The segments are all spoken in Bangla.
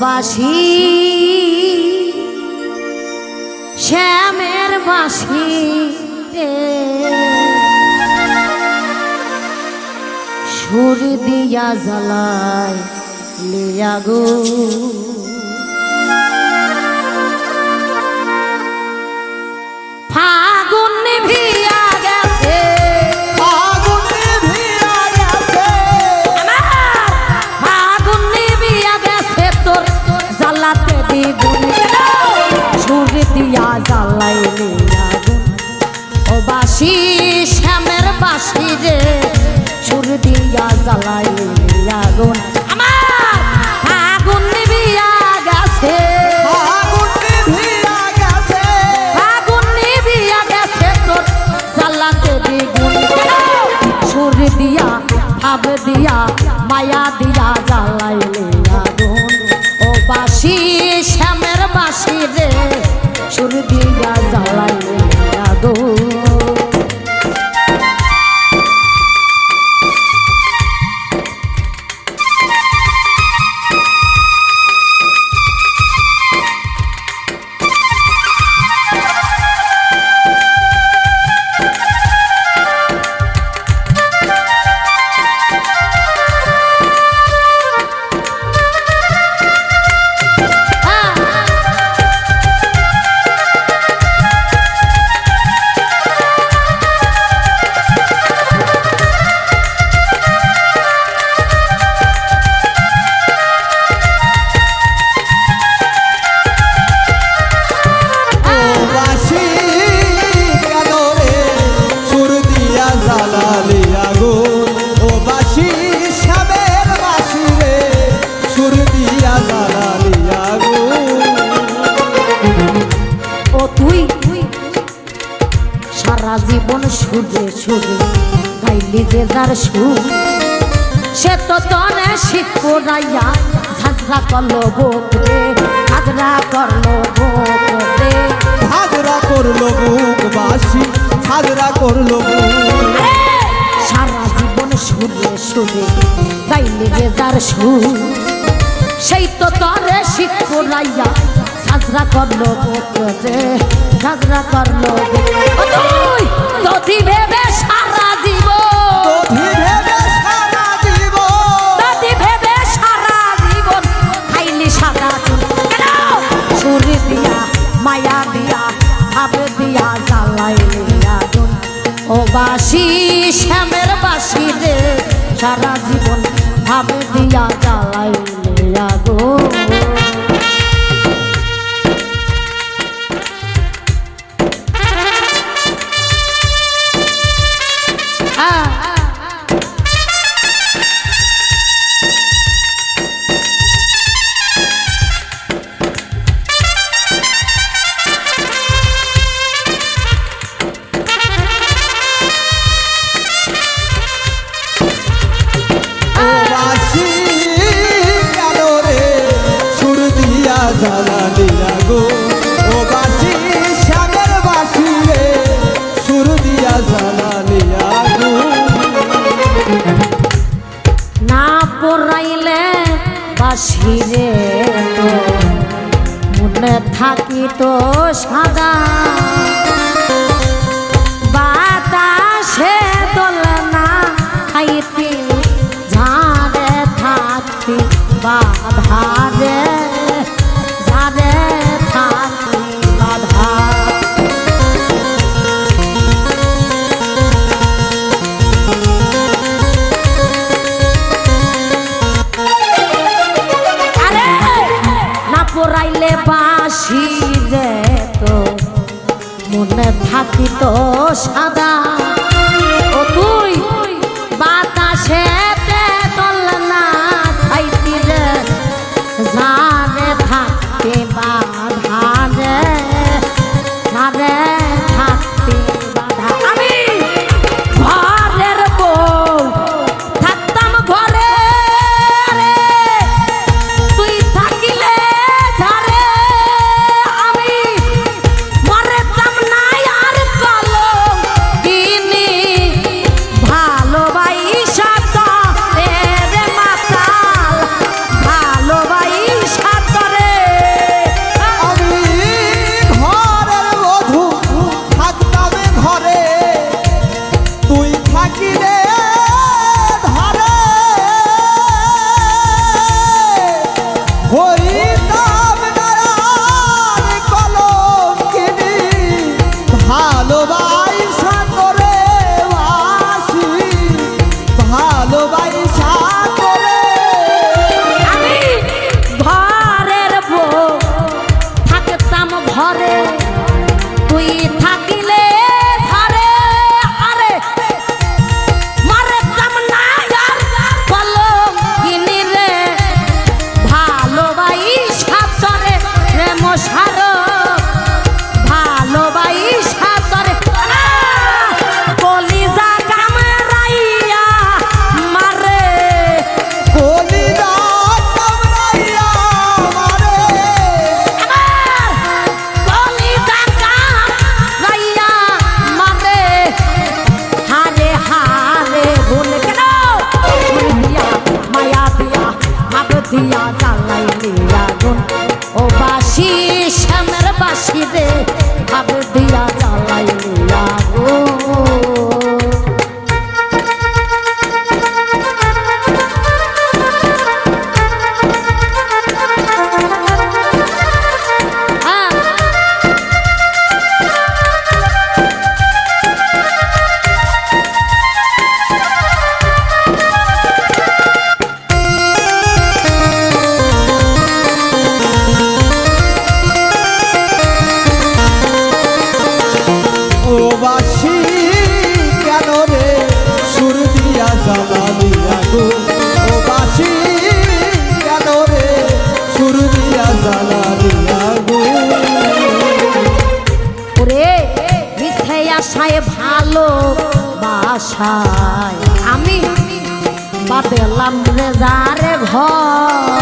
বাসি শ্যামের বাসি সুর দিয়া জ্বালায় লিয়া গো। জ্বালাইলে আগুন। ও বাসি শ্যামের বাসি রে সুর দিয়া জ্বালাইলে আগুন। আমার আগুন নিভিয়া গেছে। দিয়া ভাব দিয়া মায়া দিয়া জ্বালাইলে আগুন। ও বাসি শ্যামের বাসি রে সুর দিয়া জ্বালাইলে জীবন সুরে সুরে গাইলি যে যার সুর। সে তো তনে শিখরাইয়া ঝাঁঝরা করল বুক রে ঝাঁঝরা করল বুক রে হাজরা করল বুক বাসি করল সারা জীবন সুরে সুরে গাইলি যে যার সুর। সেই তো তরে শিখরাইয়া ঝাঁঝরা করল বুক রে ঝাঁঝরা করল তুই তো ভেবে সারা জীবন। দধি ভেবে সারা জীবন। সারা খাইলি সাদা চুল। কেন? সুর দিয়া মায়া দিয়া ভাবে দিয়া জ্বালাইলি আগুন। ও বাসি শ্যামের বাসি রে সারা জীবন পড়াইলে বাসিরে মনে থাকি তো সাদা। সাদা ভালোবাসি কেন রে? সুর দিয়া জ্বালালি আগু বাসি, কেন রে? সুর দিয়া জ্বালালি আগু ওরে, মিথ্যে আশায় ভালো বাসায় আমি বাপেলাম রে যারে ঘর।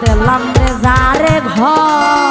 পেলাম রে যারে ঘর।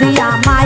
দিয়া মায়